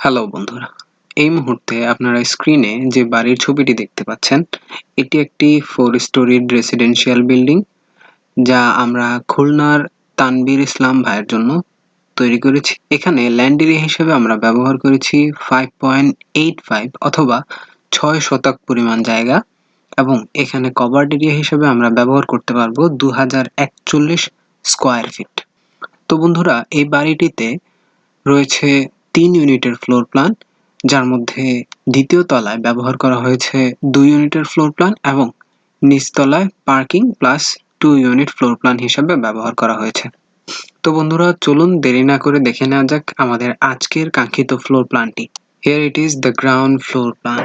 Hello বন্ধুরা। এই মুহূর্তে আপনারা স্ক্রিনে যে বাড়ির ছবিটি দেখতে পাচ্ছেন, এটি একটি ফোর স্টোরিড রেসিডেন্সিয়াল বিল্ডিং যা আমরা খুলনার তানবীর ইসলাম ভাইয়ের জন্য তৈরি করেছি। এখানে ল্যান্ড এরিয়া হিসেবে আমরা ব্যবহার করেছি ফাইভ পয়েন্ট এইট ফাইভ অথবা ছয় শতক পরিমাণ জায়গা এবং এখানে কভার এরিয়া হিসেবে আমরা ব্যবহার করতে পারব দু হাজার একচল্লিশ স্কোয়ার ফিট তো বন্ধুরা, এই বাড়িটিতে রয়েছে তিন ইউনিটের ফ্লোর প্ল্যান, যার মধ্যে দ্বিতীয় তলায় ব্যবহার করা হয়েছে দুই ইউনিটের ফ্লোর প্ল্যান এবং নিচতলায় parking plus two unit floor plan হিসেবে ব্যবহার করা হয়েছে। তো বন্ধুরা, চলুন দেরি না করে দেখে নেওয়া যাক আমাদের আজকের কাঙ্ক্ষিত floor প্ল্যানটি। Here it is the ground floor plan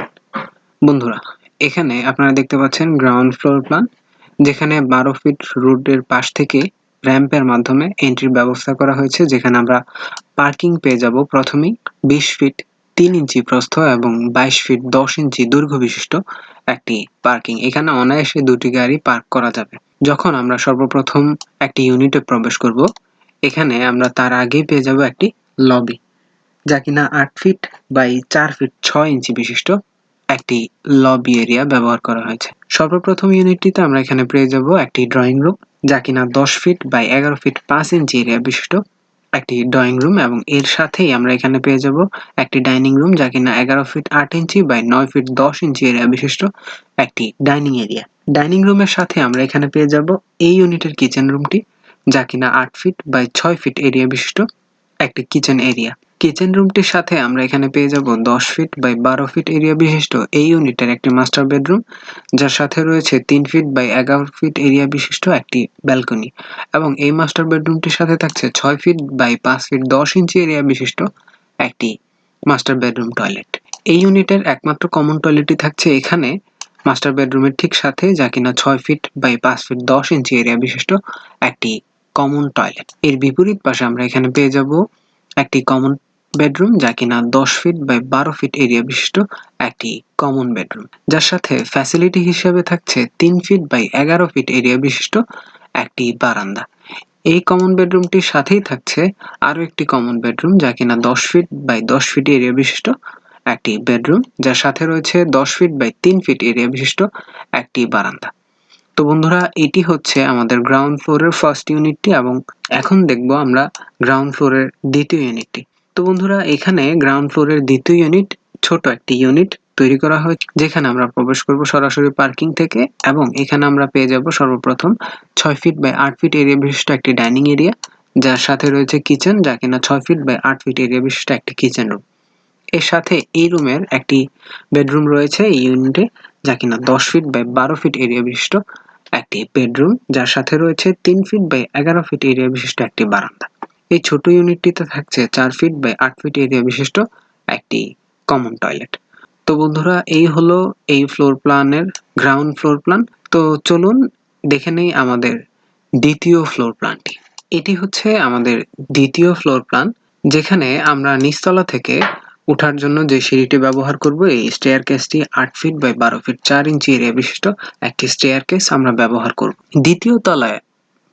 বন্ধুরা, এখানে আপনারা দেখতে পাচ্ছেন গ্রাউন্ড ফ্লোর প্ল্যান যেখানে বারো ফিট রোডের পাশ থেকে র্যাম্পের মাধ্যমে এন্ট্রির ব্যবস্থা করা হয়েছে, যেখানে আমরা পার্কিং পেয়ে যাব প্রথমেই বিশ ফিট তিন ইঞ্চি প্রস্থ এবং বাইশ ফিট দশ ইঞ্চি দৈর্ঘ্য বিশিষ্ট একটি পার্কিং এখানে অনায়াসে দুটি গাড়ি পার্ক করা যাবে। যখন আমরা সর্বপ্রথম একটি ইউনিটে প্রবেশ করব, এখানে আমরা তার আগেই পেয়ে যাব একটি লবি যা কিনা আট ফিট বাই চার ফিট ছয় ইঞ্চি বিশিষ্ট একটি লবি এরিয়া ব্যবহার করা হয়েছে। সর্বপ্রথম ইউনিটটিতে আমরা এখানে পেয়ে যাব একটি ড্রয়িং রুম যা কিনা দশ ফিট বাই এগারো ফিট পাঁচ ইঞ্চি এরিয়া বিশিষ্ট একটি ড্রয়িং রুম এবং এর সাথেই আমরা এখানে পেয়ে যাব একটি ডাইনিং রুম যা কিনা এগারো ফিট আট ইঞ্চি বাই নয় ফিট দশ ইঞ্চি এরিয়া বিশিষ্ট একটি ডাইনিং এরিয়া ডাইনিং রুমের সাথে আমরা এখানে পেয়ে যাব এই ইউনিটের কিচেন রুমটি যা কিনা আট ফিট বাই ছয় ফিট এরিয়া বিশিষ্ট একটি কিচেন এরিয়া কিচেন রুমটির সাথে আমরা এখানে পেয়ে যাব দশ ফিট বাই বারো ফিট এরিয়া বিশিষ্ট এই ইউনিটের একটি মাস্টার বেডরুম যার সাথে রয়েছে তিন ফিট বাই এগারো ফিট এরিয়া বিশিষ্ট একটি ব্যালকনি এবং এই মাস্টার বেডরুমটির সাথে থাকছে ছয় ফিট বাই পাঁচ ফিট দশ ইঞ্চি এরিয়া বিশিষ্ট একটি মাস্টার বেডরুম টয়লেট এই ইউনিটের একমাত্র কমন টয়লেটটি থাকছে এখানে মাস্টার বেডরুমের ঠিক সাথে, যা কিনা ছয় ফিট বাই পাঁচ ফিট দশ ইঞ্চি এরিয়া বিশিষ্ট একটি কমন টয়লেট এর বিপরীত পাশে আমরা এখানে পেয়ে যাব একটি কমন বেডরুম, যা কিনা দশ ফিট বাই বারো ফিট এরিয়া বিশিষ্ট একটি কমন বেডরুম। যার সাথে ফ্যাসিলিটি হিসেবে থাকছে তিন ফিট বাই এগারো ফিট এরিয়া বিশিষ্ট একটি বারান্দা। এই কমন বেডরুমটির সাথেই থাকছে আরও একটি কমন বেডরুম, যা কিনা দশ ফিট বাই দশ ফিট এরিয়া বিশিষ্ট একটি বেডরুম, যার সাথে রয়েছে দশ ফিট বাই তিন ফিট এরিয়া বিশিষ্ট একটি বারান্দা। তো বন্ধুরা, এটি হচ্ছে আমাদের গ্রাউন্ড ফ্লোরের ফার্স্ট ইউনিটটি এবং এখন দেখব আমরা গ্রাউন্ড ফ্লোরের দ্বিতীয় ইউনিটটি তো বন্ধুরা, এখানে গ্রাউন্ড ফ্লোরের দ্বিতীয় ইউনিট ছোট একটি ইউনিট তৈরি করা হয়েছে, যেখানে আমরা প্রবেশ করব সরাসরি পার্কিং থেকে এবং এখানে আমরা পেয়ে যাব সর্বপ্রথম ছয় ফিট বাই আট ফিট এরিয়া বিশিষ্ট একটি ডাইনিং এরিয়া যার সাথে রয়েছে কিচেন যা কিনা ছয় ফিট বাই আট ফিট এরিয়া বিশিষ্ট একটি কিচেন রুম এর সাথে এই রুমের একটি বেডরুম রয়েছে এই ইউনিটে যা কিনা দশ ফিট বাই বারো ফিট এরিয়া বিশিষ্ট একটি বেডরুম যার সাথে রয়েছে তিন ফিট বাই এগারো ফিট এরিয়া বিশিষ্ট একটি বারান্দা। এই ছোট ইউনিটটিতে থাকছে চার ফিট বাই আট ফিট এরিয়া বিশিষ্ট একটি কমন টয়লেট তো বন্ধুরা, এই হলো এই ফ্লোর প্ল্যানের গ্রাউন্ড ফ্লোর প্ল্যান তো চলুন দেখে নেই আমাদের দ্বিতীয় ফ্লোর প্ল্যানটি এটি হচ্ছে আমাদের দ্বিতীয় ফ্লোর প্ল্যান যেখানে আমরা নিচতলা থেকে ওঠার জন্য যে সিঁড়িটি ব্যবহার করব, এই স্টেয়ার কেসটি আট ফিট বাই বারো ফিট চার ইঞ্চি এরিয়া বিশিষ্ট একটি স্টেয়ার কেস আমরা ব্যবহার করব। দ্বিতীয় তলায়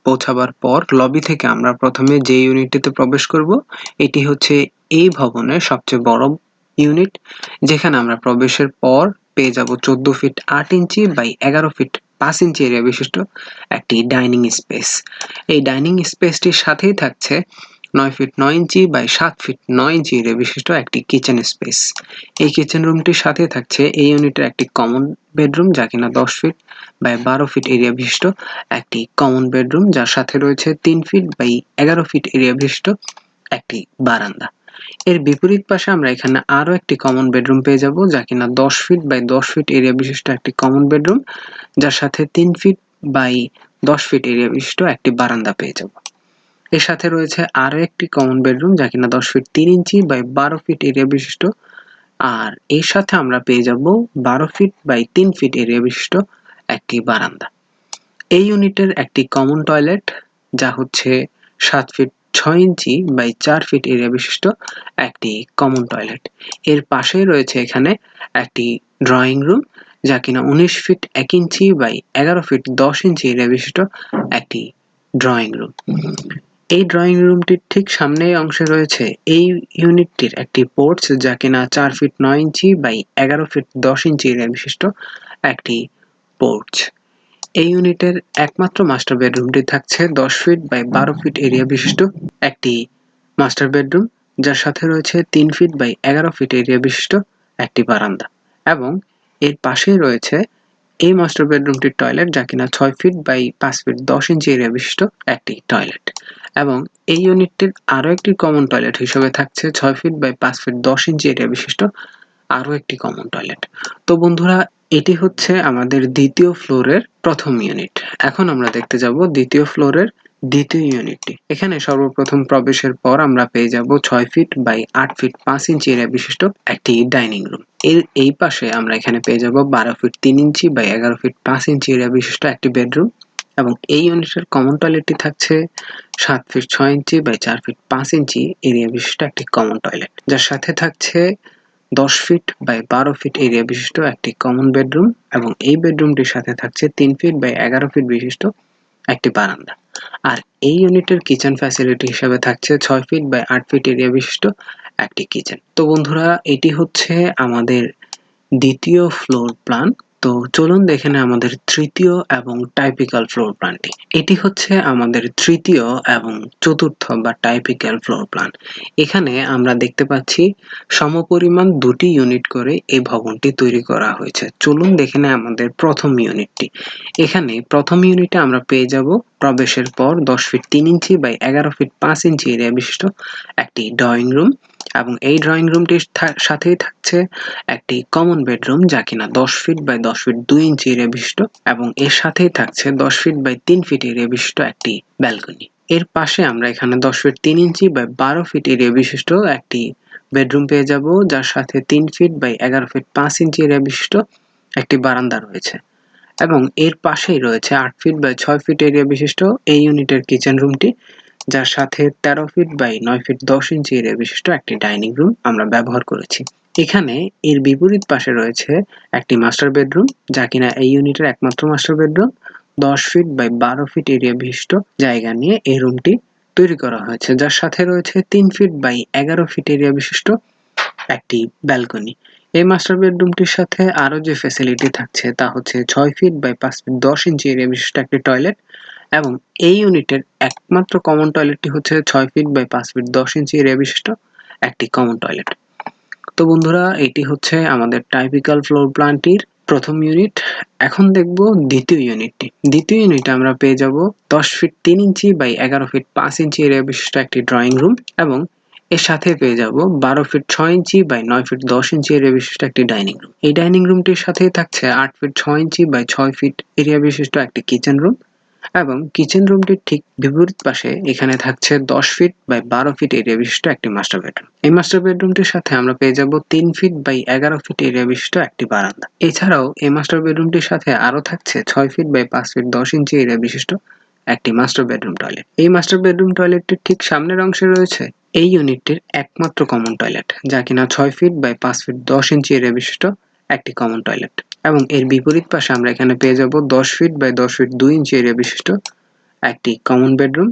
পৌঁছাবার পর লবি থেকে আমরা প্রথমে যে ইউনিটটিতে প্রবেশ করব, এটি হচ্ছে এই ভবনের সবচেয়ে বড় ইউনিট যেখানে আমরা প্রবেশের পর পেয়ে যাব চোদ্দ ফিট আট ইঞ্চি বাই এগারো ফিট পাঁচ ইঞ্চি এরিয়া বিশিষ্ট একটি ডাইনিং স্পেস এই ডাইনিং স্পেসটির সাথেই থাকছে নয় ফিট নয় ইঞ্চি বাই সাত ফিট নয় ইঞ্চি বিশিষ্ট একটি কিচেন স্পেস এই কিচেন রুমটির সাথে থাকছে এই ইউনিটের একটি কমন বেডরুম যা কিনা দশ ফিট বাই বারো ফিট এরিয়া বিশিষ্ট একটি কমন বেডরুম যার সাথে রয়েছে তিন ফিট বাই এগারো ফিট এরিয়া বিশিষ্ট একটি বারান্দা। এর বিপরীত পাশে আমরা এখানে আরও একটি কমন বেডরুম পেয়ে যাব যা কিনা দশ ফিট বাই দশ ফিট এরিয়া বিশিষ্ট একটি কমন বেডরুম যার সাথে তিন ফিট বাই দশ ফিট এরিয়া বিশিষ্ট একটি বারান্দা পেয়ে যাব। এর সাথে রয়েছে আরও একটি কমন বেডরুম যা কিনা দশ ফিট তিন ইঞ্চি বাই বারো ফিট এরিয়া বিশিষ্ট। আর এর সাথে আমরা পেয়ে যাব বারো ফিট বাই তিন ফিট এরিয়া বিশিষ্ট একটি বারান্দা। এই ইউনিটের একটি কমন টয়লেট যা হচ্ছে সাত ফিট ছয় ইঞ্চি বাই চার ফিট এরিয়া বিশিষ্ট একটি কমন টয়লেট এর পাশেই রয়েছে এখানে একটি ড্রয়িং রুম যা কিনা উনিশ ফিট এক ইঞ্চি বাই এগারো ফিট দশ ইঞ্চি এরিয়া বিশিষ্ট একটি ড্রয়িং রুম এই ড্রয়িং রুমটির ঠিক সামনের অংশে রয়েছে এই ইউনিটটির একটি পোর্টস যা কিনা চার ফিট নয় ইঞ্চি বাই এগারো ফিট দশ ইঞ্চি এরিয়া বিশিষ্ট একটি পোর্চ এই ইউনিটের একমাত্র মাস্টার বেডরুমটি থাকছে দশ ফিট বাই বারো ফিট এরিয়া বিশিষ্ট একটি মাস্টার বেডরুম যার সাথে রয়েছে তিন ফিট বাই এগারো ফিট এরিয়া বিশিষ্ট একটি বারান্দা এবং এর পাশেই রয়েছে এই মাস্টার বেডরুমটির টয়লেট যা কিনা ছয় ফিট বাই পাঁচ ফিট দশ ইঞ্চি এরিয়া বিশিষ্ট একটি টয়লেট এবং এই ইউনিটটির আরও একটি কমন টয়লেট হিসেবে থাকছে ছয় ফিট বাই পাঁচ ফিট দশ ইঞ্চি এরিয়া বিশিষ্ট আরও একটি কমন টয়লেট তো বন্ধুরা, এটি হচ্ছে আমাদের দ্বিতীয় ফ্লোরের প্রথম ইউনিট এখন আমরা দেখতে যাব দ্বিতীয় ফ্লোরের দ্বিতীয় ইউনিটটি এখানে সর্বপ্রথম প্রবেশের পর আমরা পেয়ে যাব ছয় ফিট বাই আট ফিট পাঁচ ইঞ্চি এরিয়া বিশিষ্ট একটি ডাইনিং রুম এর এই পাশে আমরা এখানে পেয়ে যাব বারো ফিট তিন ইঞ্চি বাই এগারো ফিট পাঁচ ইঞ্চি এরিয়া বিশিষ্ট একটি বেডরুম এবং এই ইউনিটের কমন টয়লেটটি থাকছে সাত ফিট ছয় ইঞ্চি বাই চার ফিট পাঁচ ইঞ্চি। এরিয়া বিশিষ্ট একটি কমন টয়লেট যার সাথে থাকছে দশ ফিট বাই বারো ফিট এরিয়া বিশিষ্ট একটি কমন বেডরুম এবং এই বেডরুমটির সাথে থাকছে তিন ফিট বাই এগারো ফিট বিশিষ্ট একটি বারান্দা। আর এই ইউনিটের কিচেন ফ্যাসিলিটি হিসেবে থাকছে ছয় ফিট বাই আট ফিট এরিয়া বিশিষ্ট একটি কিচেন তো বন্ধুরা, এটি হচ্ছে আমাদের দ্বিতীয় ফ্লোর প্ল্যান তো চলুন দেখে নেই আমাদের তৃতীয় এবং টাইপিক্যাল ফ্লোর প্ল্যানটি এটি হচ্ছে আমাদের তৃতীয় এবং চতুর্থ বা টাইপিক্যাল ফ্লোর প্ল্যান এখানে আমরা দেখতে পাচ্ছি সমপরিমাণ দুটি ইউনিট করে এই ভবনটি তৈরি করা হয়েছে। চলুন দেখে নেই আমাদের প্রথম ইউনিটটি এখানে প্রথম ইউনিটে আমরা পেয়ে যাব প্রবেশের পর দশ ফিট তিন ইঞ্চি বাই এগারো ফিট পাঁচ ইঞ্চি এরিয়া বিশিষ্ট একটি ড্রয়িং রুম এবং এই ড্রয়িং রুমটির সাথেই থাকছে একটি কমন বেডরুম যা কিনা দশ ফিট বাই দশ ফিট দুই ইঞ্চি এরিয়া বিশিষ্ট এবং এর সাথেই থাকছে দশ ফিট বাই তিন ফিট এরিয়া বিশিষ্ট একটি ব্যালকনি এর পাশে আমরা এখানে দশ ফিট তিন ইঞ্চি বাই বারো ফিট এরিয়া বিশিষ্ট একটি বেডরুম পেয়ে যাব, যার সাথে তিন ফিট বাই এগারো ফিট পাঁচ ইঞ্চি এরিয়া বিশিষ্ট একটি বারান্দা রয়েছে। এবং এর পাশেই রয়েছে আট ফিট বাই ছয় ফিট এরিয়া বিশিষ্ট এই ইউনিটের কিচেন রুমটি যার সাথে তেরো ফিট বাই নয় ফিট দশ ইঞ্চি এরিয়া বিশিষ্ট একটি ডাইনিং রুম আমরা ব্যবহার করেছি। এখানে এর বিপরীত পাশে রয়েছে একটি মাস্টার বেডরুম যা কিনা এই ইউনিটের একমাত্র মাস্টার বেডরুম দশ ফিট বাই বারো ফিট এরিয়া বিশিষ্ট জায়গা নিয়ে এই রুমটি তৈরি করা হয়েছে, যার সাথে রয়েছে তিন ফিট বাই এগারো ফিট এরিয়া বিশিষ্ট একটি ব্যালকনি এই মাস্টার বেডরুমটির সাথে আরও যে ফ্যাসিলিটি থাকছে, তা হচ্ছে ছয় ফিট বাই পাঁচ ফিট দশ ইঞ্চি এরিয়া বিশিষ্ট একটি টয়লেট এবং এই ইউনিটের একমাত্র কমন টয়লেটটি হচ্ছে ছয় ফিট বাই পাঁচ ফিট দশ ইঞ্চি এরিয়া বিশিষ্ট একটি কমন টয়লেট তো বন্ধুরা, এটি হচ্ছে আমাদের টাইপিক্যাল ফ্লোর প্ল্যানটির প্রথম ইউনিট এখন দেখব দ্বিতীয় ইউনিটটি দ্বিতীয় ইউনিটে আমরা পেয়ে যাব দশ ফিট তিন ইঞ্চি বাই এগারো ফিট পাঁচ ইঞ্চি এরিয়া বিশিষ্ট একটি ড্রয়িং রুম এবং এর সাথে পেয়ে যাব বারো ফিট ছয় ইঞ্চি বাই নয় ফিট দশ ইঞ্চি এরিয়া বিশিষ্ট একটি ডাইনিং রুম এই ডাইনিং রুমটির সাথেই থাকছে আট ফিট ছয় ইঞ্চি বাই ছয় ফিট এরিয়া বিশিষ্ট একটি কিচেন রুম এবং কিচেন রুমটির ঠিক বিপরীত পাশে এখানে থাকছে দশ ফিট বাই বারো ফিট এরিয়া বিশিষ্ট একটি মাস্টার বেডরুম। এই মাস্টার বেডরুমটির সাথে আমরা পেয়ে যাব তিন ফিট বাই এগারো ফিট এরিয়া বিশিষ্ট একটি বারান্দা। এছাড়াও এই মাস্টার বেডরুমটির সাথে আরও থাকছে ছয় ফিট বাই পাঁচ ফিট দশ ইঞ্চি এরিয়া বিশিষ্ট একটি মাস্টার বেডরুম টয়লেট। এই মাস্টার বেডরুম টয়লেটটির ঠিক সামনের অংশে রয়েছে এই ইউনিটটির একমাত্র কমন টয়লেট, যা কিনা ছয় ফিট বাই পাঁচ ফিট দশ ইঞ্চি এরিয়া বিশিষ্ট একটি কমন টয়লেট। এবং এর বিপরীত পাশে আমরা এখানে পেয়ে যাব দশ ফিট বাই দশ ফিট দুই ইঞ্চি এরিয়া বিশিষ্ট একটি কমন বেডরুম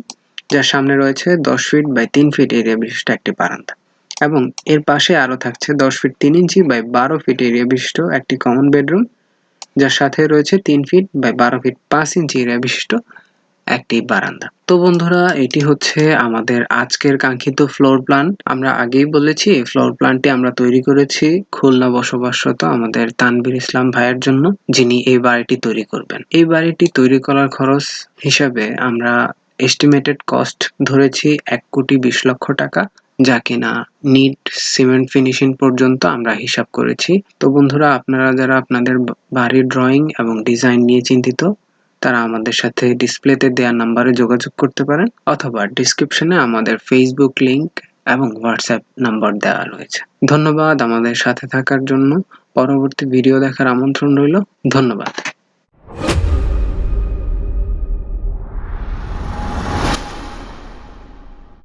যার সামনে রয়েছে দশ ফিট বাই তিন ফিট এরিয়া বিশিষ্ট একটি বারান্দা। এবং এর পাশে আরও থাকছে দশ ফিট তিন ইঞ্চি বাই বারো ফিট এরিয়া বিশিষ্ট একটি কমন বেডরুম যার সাথে রয়েছে তিন ফিট বাই বারো ফিট পাঁচ ইঞ্চি এরিয়া বিশিষ্ট একটি বারান্দা। তো বন্ধুরা, এটি হচ্ছে আমাদের আজকের কাঙ্ক্ষিত ফ্লোর প্ল্যান আমরা আগেই বলেছি ফ্লোর প্ল্যানটি আমরা তৈরি করেছি খুলনা বসবাসরত আমাদের তানবির ইসলাম ভাইয়ের জন্য, যিনি এই বাড়িটি তৈরি করবেন। এই বাড়িটি তৈরি করার খরচ হিসাবে আমরা এস্টিমেটেড কস্ট ধরেছি এক কোটি বিশ লক্ষ টাকা, যা কিনা নিট সিমেন্ট ফিনিশিং পর্যন্ত আমরা হিসাব করেছি। তো বন্ধুরা, আপনারা যারা আপনাদের বাড়ির ড্রয়িং এবং ডিজাইন নিয়ে চিন্তিত তারা আমাদের সাথে ডিসপ্লেতে দেওয়া নাম্বারে যোগাযোগ করতে পারেন অথবা ডিসক্রিপশনে আমাদের ফেসবুক লিংক এবং হোয়াটসঅ্যাপ নাম্বার দেওয়া রয়েছে। ধন্যবাদ আমাদের সাথে থাকার জন্য। পরবর্তী ভিডিও দেখার আমন্ত্রণ রইল। ধন্যবাদ।